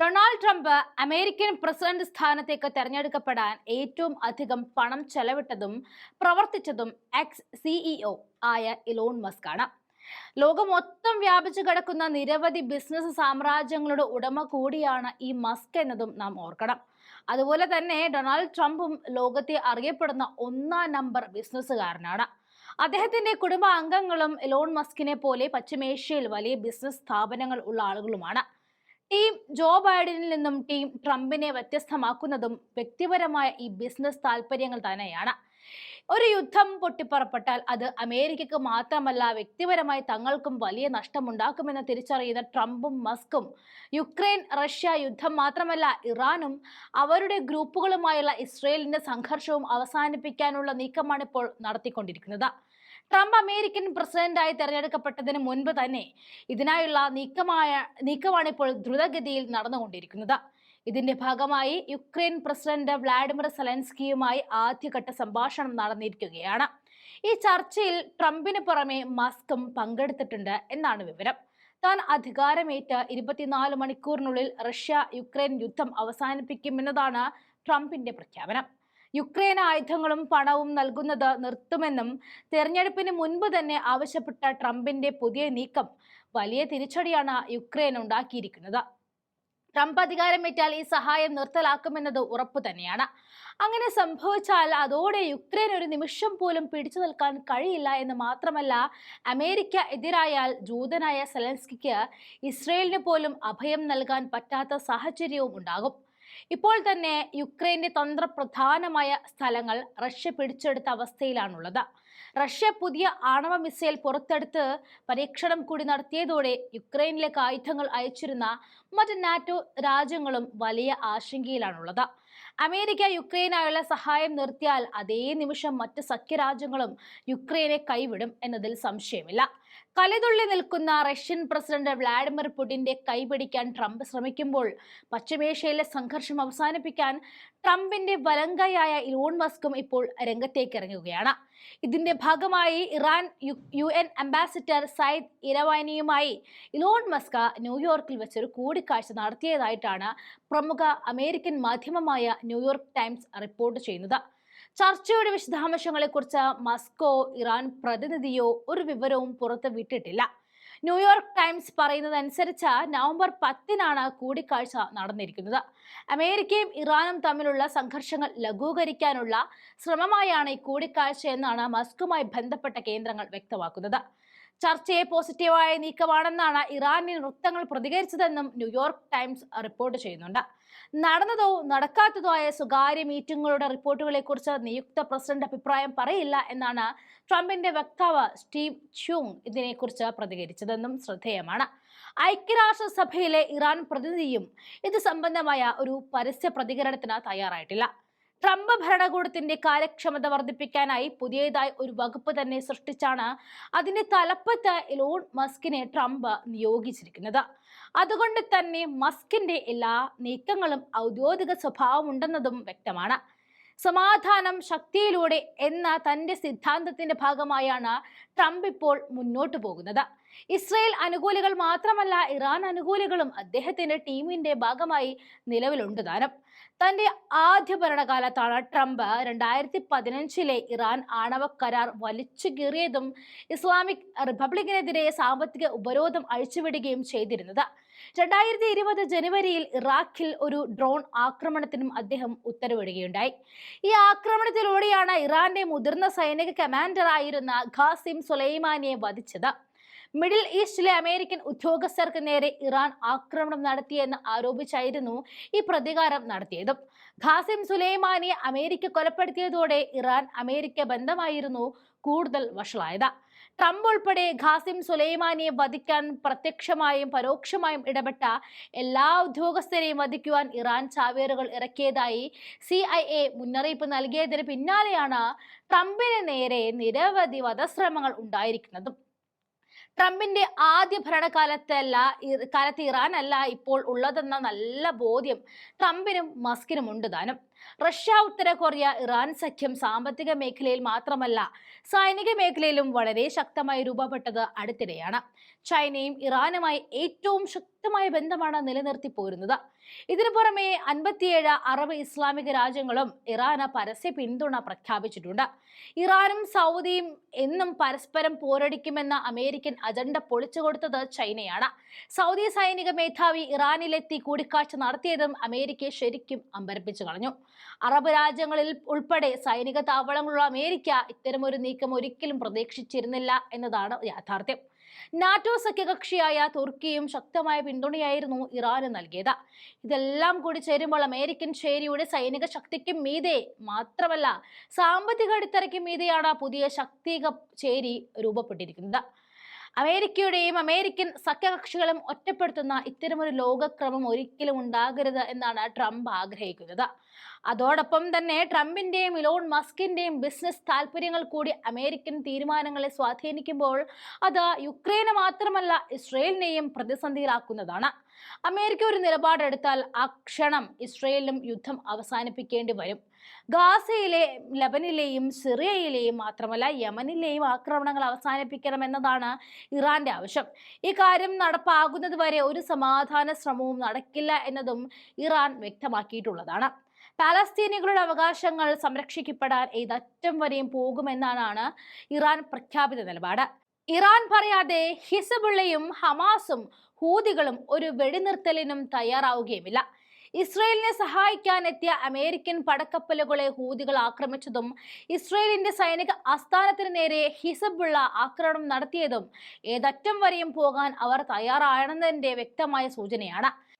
Donald Trump American president സ്ഥാനത്തേക്ക് തെരഞ്ഞെടുക്കപ്പെടാൻ ഏറ്റവും അധികം പണം ചെലവിട്ടതും പ്രവർത്തിച്ചതും എക്സ് സിഇഒ ആയ ഇലോൺ മസ്ക് ആണ് ലോകം മൊത്തം വ്യാപിച്ചു കിടക്കുന്ന നിരവധി ബിസിനസ് സാമ്രാജ്യങ്ങളുടെ ഉടമ കൂടിയാണ് ഈ മസ്ക് എന്നതും നാം ഓർക്കണം. അതുപോലെ തന്നെ ഡൊണാൾഡ് ട്രംപും ലോകത്തെ അറിയപ്പെടുന്ന ഒന്നാം നമ്പർ ബിസിനസ്സുകാരനാണ്. അദ്ദേഹത്തിന്റെ കുടുംബാംഗങ്ങളും ഇലോൺ മസ്കിനെ പോലെ പശ്ചിമേഷ്യയിൽ വലിയ ബിസിനസ് സ്ഥാപനങ്ങൾ ഉള്ള ആളുകളുമാണ്. ടീം ജോ ബൈഡനിൽ നിന്നും ടീം ട്രംപിനെ വ്യത്യസ്തമാക്കുന്നതും വ്യക്തിപരമായ ഈ ബിസിനസ് താല്പര്യങ്ങൾ തന്നെയാണ്. ഒരു യുദ്ധം പൊട്ടിപ്പുറപ്പെട്ടാൽ അത് അമേരിക്കക്ക് മാത്രമല്ല വ്യക്തിപരമായി തങ്ങൾക്കും വലിയ നഷ്ടമുണ്ടാക്കുമെന്ന് തിരിച്ചറിയുന്ന ട്രംപും മസ്കും യുക്രൈൻ റഷ്യ യുദ്ധം മാത്രമല്ല ഇറാനും അവരുടെ ഗ്രൂപ്പുകളുമായുള്ള ഇസ്രയേലിന്റെ സംഘർഷവും അവസാനിപ്പിക്കാനുള്ള നീക്കമാണ് ഇപ്പോൾ നടത്തിക്കൊണ്ടിരിക്കുന്നത്. ട്രംപ് അമേരിക്കൻ പ്രസിഡന്റായി തെരഞ്ഞെടുക്കപ്പെട്ടതിന് മുൻപ് തന്നെ ഇതിനായുള്ള നീക്കമായ നീക്കമാണ് ഇപ്പോൾ ദ്രുതഗതിയിൽ നടന്നുകൊണ്ടിരിക്കുന്നത്. ഇതിന്റെ ഭാഗമായി യുക്രൈൻ പ്രസിഡന്റ് വ്ളാഡിമിർ സെലൻസ്കിയുമായി ആദ്യഘട്ട സംഭാഷണം നടന്നിരിക്കുകയാണ്. ഈ ചർച്ചയിൽ ട്രംപിന് പുറമെ മസ്കും പങ്കെടുത്തിട്ടുണ്ട് എന്നാണ് വിവരം. താൻ അധികാരമേറ്റ ഇരുപത്തിനാല് മണിക്കൂറിനുള്ളിൽ റഷ്യ യുക്രൈൻ യുദ്ധം അവസാനിപ്പിക്കുമെന്നതാണ് ട്രംപിന്റെ പ്രഖ്യാപനം. യുക്രൈൻ ആയുധങ്ങളും പണവും നൽകുന്നത് നിർത്തുമെന്നും തെരഞ്ഞെടുപ്പിന് മുൻപ് തന്നെ ആവശ്യപ്പെട്ട ട്രംപിന്റെ പുതിയ നീക്കം വലിയ തിരിച്ചടിയാണ് യുക്രൈൻ ഉണ്ടാക്കിയിരിക്കുന്നത്. ട്രംപ് അധികാരമേറ്റാൽ ഈ സഹായം നിർത്തലാക്കുമെന്നത് ഉറപ്പു തന്നെയാണ്. അങ്ങനെ സംഭവിച്ചാൽ അതോടെ യുക്രൈൻ ഒരു നിമിഷം പോലും പിടിച്ചു നിൽക്കാൻ കഴിയില്ല എന്ന് മാത്രമല്ല അമേരിക്ക എതിരായാൽ ജൂതനായ സെലൻസ്കിക്ക് ഇസ്രയേലിന് പോലും അഭയം നൽകാൻ പറ്റാത്ത സാഹചര്യവും ഉണ്ടാകും. ഇപ്പോൾ തന്നെ യുക്രൈന്റെ തന്ത്രപ്രധാനമായ സ്ഥലങ്ങൾ റഷ്യ പിടിച്ചെടുത്ത അവസ്ഥയിലാണുള്ളത്. റഷ്യ പുതിയ ആണവ മിസൈൽ പുറത്തെടുത്ത് പരീക്ഷണം കൂടി നടത്തിയതോടെ യുക്രൈനിലേക്ക് ആയുധങ്ങൾ അയച്ചിരുന്ന മറ്റ് നാറ്റോ രാജ്യങ്ങളും വലിയ ആശങ്കയിലാണുള്ളത്. അമേരിക്ക യുക്രൈനായുള്ള സഹായം നിർത്തിയാൽ അതേ നിമിഷം മറ്റ് സഖ്യരാജ്യങ്ങളും യുക്രൈനെ കൈവിടും എന്നതിൽ സംശയമില്ല. കലതുള്ളി നിൽക്കുന്ന റഷ്യൻ പ്രസിഡന്റ് വ്ളാഡിമിർ പുടിന്റെ കൈപിടിക്കാൻ ട്രംപ് ശ്രമിക്കുമ്പോൾ പശ്ചിമേഷ്യയിലെ സംഘർഷം അവസാനിപ്പിക്കാൻ ട്രംപിന്റെ വലങ്കയായ ഇലോൺ മസ്കും ഇപ്പോൾ രംഗത്തേക്ക് ഇറങ്ങുകയാണ് ഇതിന്റെ ഭാഗമായി Iran U N ambassador Saeed ഇരവാനിയുമായി Elon Musk ന്യൂയോർക്കിൽ വെച്ചൊരു കൂടിക്കാഴ്ച നടത്തിയതായിട്ടാണ് പ്രമുഖ അമേരിക്കൻ മാധ്യമമായ ന്യൂയോർക്ക് ടൈംസ് റിപ്പോർട്ട് ചെയ്യുന്നത്. ചർച്ചയുടെ വിശദാംശങ്ങളെക്കുറിച്ച് മസ്കോ ഇറാൻ പ്രതിനിധിയോ ഒരു വിവരവും പുറത്ത് വിട്ടിട്ടില്ല. ന്യൂയോർക്ക് ടൈംസ് പറയുന്നതനുസരിച്ച് നവംബർ പത്തിനാണ് കൂടിക്കാഴ്ച നടന്നിരിക്കുന്നത്. അമേരിക്കയും ഇറാനും തമ്മിലുള്ള സംഘർഷങ്ങൾ ലഘൂകരിക്കാനുള്ള ശ്രമമായാണ് ഈ കൂടിക്കാഴ്ച എന്നാണ് മസ്കുമായി ബന്ധപ്പെട്ട കേന്ദ്രങ്ങൾ വ്യക്തമാക്കുന്നത്. ചർച്ചയെ പോസിറ്റീവായ നീക്കമാണെന്നാണ് ഇറാനിയൻ വൃത്തങ്ങൾ പ്രതികരിച്ചതെന്നും ന്യൂയോർക്ക് ടൈംസ് റിപ്പോർട്ട് ചെയ്യുന്നുണ്ട്. നടന്നതോ നടക്കാത്തതോ ആയ സ്വകാര്യ മീറ്റിംഗുകളുടെ റിപ്പോർട്ടുകളെ കുറിച്ച് നിയുക്ത പ്രസിഡന്റ് അഭിപ്രായം പറയില്ല എന്നാണ് ട്രംപിന്റെ വക്താവ് സ്റ്റീവ് ച്യൂങ് ഇതിനെക്കുറിച്ച് പ്രതികരിച്ചതെന്നും ശ്രദ്ധേയമാണ്. ഐക്യരാഷ്ട്രസഭയിലെ ഇറാൻ പ്രതിനിധിയും ഇത് സംബന്ധമായ ഒരു പരസ്യ പ്രതികരണത്തിന് തയ്യാറായിട്ടില്ല. ട്രംപ് ഭരണകൂടത്തിന്റെ കാര്യക്ഷമത വർദ്ധിപ്പിക്കാനായി പുതിയതായി ഒരു വകുപ്പ് തന്നെ സൃഷ്ടിച്ചാണ് അതിന്റെ തലപ്പത്ത് ഇലോൺ മസ്കിനെ ട്രംപ് നിയോഗിച്ചിരിക്കുന്നത്. അതുകൊണ്ട് തന്നെ മസ്കിന്റെ എല്ലാ നീക്കങ്ങളും ഔദ്യോഗിക സ്വഭാവമുണ്ടെന്നതും വ്യക്തമാണ്. സമാധാനം ശക്തിയിലൂടെ എന്ന തന്റെ സിദ്ധാന്തത്തിന്റെ ഭാഗമായാണ് ട്രംപ് ഇപ്പോൾ മുന്നോട്ട് പോകുന്നത്. ഇസ്രയേൽ അനുകൂലികൾ മാത്രമല്ല ഇറാൻ അനുകൂലികളും അദ്ദേഹത്തിന്റെ ടീമിന്റെ ഭാഗമായി നിലവിലുണ്ട് താനും തന്റെ ആദ്യ ഭരണകാലത്താണ് ട്രംപ് രണ്ടായിരത്തി പതിനഞ്ചിലെ ഇറാൻ ആണവ കരാർ വലിച്ചു കീറിയതും ഇസ്ലാമിക് റിപ്പബ്ലിക്കിനെതിരെ സാമ്പത്തിക ഉപരോധം അഴിച്ചുവിടുകയും ചെയ്തിരുന്നത്. രണ്ടായിരത്തി ഇരുപത് ജനുവരിയിൽ ഇറാഖിൽ ഒരു ഡ്രോൺ ആക്രമണത്തിനും അദ്ദേഹം ഉത്തരവിടുകയുണ്ടായി. ഈ ആക്രമണത്തിലൂടെയാണ് ഇറാന്റെ മുതിർന്ന സൈനിക കമാൻഡറായിരുന്ന ഖാസിം സുലൈമാനിയെ വധിച്ചത്. മിഡിൽ ഈസ്റ്റിലെ അമേരിക്കൻ ഉദ്യോഗസ്ഥർക്ക് നേരെ ഇറാൻ ആക്രമണം നടത്തിയെന്ന് ആരോപിച്ചായിരുന്നു ഈ പ്രതികാരം നടത്തിയതും. ഖാസിം സുലൈമാനിയെ അമേരിക്ക കൊലപ്പെടുത്തിയതോടെ ഇറാൻ അമേരിക്ക ബന്ധമായിരുന്നു കൂടുതൽ വഷളായത്. ട്രംപ് ഉൾപ്പെടെ ഖാസിം സുലൈമാനിയെ വധിക്കാൻ പ്രത്യക്ഷമായും പരോക്ഷമായും ഇടപെട്ട എല്ലാ ഉദ്യോഗസ്ഥരെയും വധിക്കുവാൻ ഇറാൻ ചാവേറുകൾ ഇറക്കിയതായി സി ഐ എ മുന്നറിയിപ്പ് നൽകിയതിന് പിന്നാലെയാണ് ട്രംപിന് നേരെ നിരവധി വധശ്രമങ്ങൾ ഉണ്ടായിരിക്കുന്നതും. ട്രംപിന്റെ ആദ്യ ഭരണകാലത്തല്ല കാലത്ത് ഇറാൻ അല്ല ഇപ്പോൾ ഉള്ളതെന്ന നല്ല ബോധ്യം ട്രംപിനും മസ്കിനും ഉണ്ട് താനും. റഷ്യ ഉത്തര കൊറിയ ഇറാൻ സഖ്യം സാമ്പത്തിക മേഖലയിൽ മാത്രമല്ല സൈനിക മേഖലയിലും വളരെ ശക്തമായി രൂപപ്പെട്ടത് അടുത്തിടെയാണ്. ചൈനയും ഇറാനുമായി ഏറ്റവും ശക്തമായ ബന്ധമാണ് നിലനിർത്തി പോരുന്നത്. ഇതിനു പുറമെ അൻപത്തിയേഴ് അറബ് ഇസ്ലാമിക രാജ്യങ്ങളും ഇറാന് പരസ്യ പിന്തുണ പ്രഖ്യാപിച്ചിട്ടുണ്ട്. ഇറാനും സൗദിയും എന്നും പരസ്പരം പോരടിക്കുമെന്ന അമേരിക്കൻ അജണ്ട പൊളിച്ചു കൊടുത്തത് ചൈനയാണ്. സൗദി സൈനിക മേധാവി ഇറാനിലെത്തി കൂടിക്കാഴ്ച നടത്തിയതും അമേരിക്കയെ ശരിക്കും അമ്പരപ്പിച്ചു കളഞ്ഞു. അറബ് രാജ്യങ്ങളിൽ ഉൾപ്പെടെ സൈനിക താവളങ്ങളുള്ള അമേരിക്ക ഇത്തരമൊരു നീക്കം ഒരിക്കലും പ്രതീക്ഷിച്ചിരുന്നില്ല എന്നതാണ് യാഥാർത്ഥ്യം. നാറ്റോ സഖ്യകക്ഷിയായ തുർക്കിയും ശക്തമായ പിന്തുണയായിരുന്നു ഇറാന് നൽകിയത്. ഇതെല്ലാം കൂടി ചേരുമ്പോൾ അമേരിക്കൻ ശേരിയുടെ സൈനിക ശക്തിക്കും മീതെ മാത്രമല്ല സാമ്പത്തിക അടിത്തറയ്ക്കും മീതെയാണ് പുതിയ ശക്തിക ചേരി രൂപപ്പെട്ടിരിക്കുന്നത്. അമേരിക്കയുടെയും അമേരിക്കൻ സഖ്യകക്ഷികളും ഒറ്റപ്പെടുത്തുന്ന ഇത്തരമൊരു ലോകക്രമം ഒരിക്കലും ഉണ്ടാകരുത് എന്നാണ് ട്രംപ് ആഗ്രഹിക്കുന്നത്. അതോടൊപ്പം തന്നെ ട്രംപിന്റെയും ഇലോൺ മസ്കിന്റെയും ബിസിനസ് താല്പര്യങ്ങൾ കൂടി അമേരിക്കൻ തീരുമാനങ്ങളെ സ്വാധീനിക്കുമ്പോൾ അത് യുക്രൈനെ മാത്രമല്ല ഇസ്രയേലിനെയും പ്രതിസന്ധിയിലാക്കുന്നതാണ്. അമേരിക്ക ഒരു നിലപാടെടുത്താൽ ആ ക്ഷണം ഇസ്രയേലിനും യുദ്ധം അവസാനിപ്പിക്കേണ്ടി വരും. ഗാസയിലെ ലബനിലെയും സിറിയയിലെയും മാത്രമല്ല യമനിലെയും ആക്രമണങ്ങൾ അവസാനിപ്പിക്കണമെന്നതാണ് ഇറാന്റെ ആവശ്യം. ഇക്കാര്യം കാര്യം നടപ്പാകുന്നത് വരെ ഒരു സമാധാന ശ്രമവും നടക്കില്ല എന്നതും ഇറാൻ വ്യക്തമാക്കിയിട്ടുള്ളതാണ്. പാലസ്തീനികളുടെ അവകാശങ്ങൾ സംരക്ഷിക്കപ്പെടാൻ ഏതറ്റം വരെയും പോകുമെന്നാണ് ഇറാൻ പ്രഖ്യാപിത നിലപാട്. ഇറാൻ പറയാതെ ഹിസബുള്ളയും ഹമാസും ഹൂതികളും ഒരു വെടിനിർത്തലിനും തയ്യാറാവുകയുമില്ല. ഇസ്രയേലിനെ സഹായിക്കാൻ എത്തിയ അമേരിക്കൻ പടക്കപ്പലുകളെ ഹൂതികൾ ആക്രമിച്ചതും ഇസ്രയേലിന്റെ സൈനിക ആസ്ഥാനത്തിന് നേരെ ഹിസബുള്ള ആക്രമണം നടത്തിയതും ഏതറ്റം വരെയും പോകാൻ അവർ തയ്യാറാണെന്നതിന്റെ വ്യക്തമായ സൂചനയാണ്.